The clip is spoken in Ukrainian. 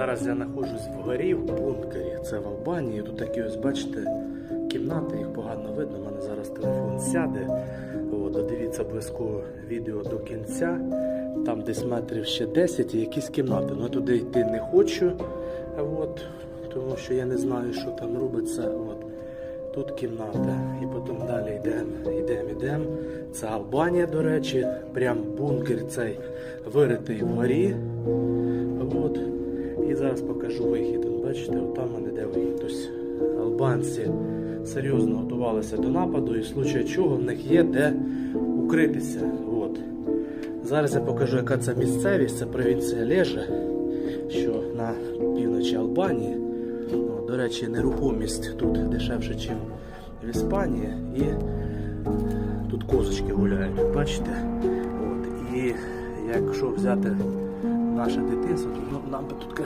Зараз я знаходжусь в горі в бункері. Це в Албанії. Тут такі ось, бачите, кімнати, їх погано видно. У мене зараз телефон сяде. От, додивіться обов'язково відео до кінця. Там десь метрів ще 10 і якісь кімнати. Ну туди йти не хочу. От, тому що я не знаю, що там робиться. От. Тут кімната. І потім далі йдемо, йдемо, йдемо. Це Албанія, до речі. Прям бункер цей виритий вгорі. От. І зараз покажу вихід. Бачите, от там мене де вихід. Тобто албанці серйозно готувалися до нападу, і в случаю чого в них є де укритися. От. Зараз я покажу, яка це місцевість, це провінція Лежа, що на півночі Албанії. О, до речі, нерухомість тут дешевше, ніж в Іспанії. І тут козочки гуляють, бачите? От. І якщо взяти наше дитинство, то ну, нам би тут каже.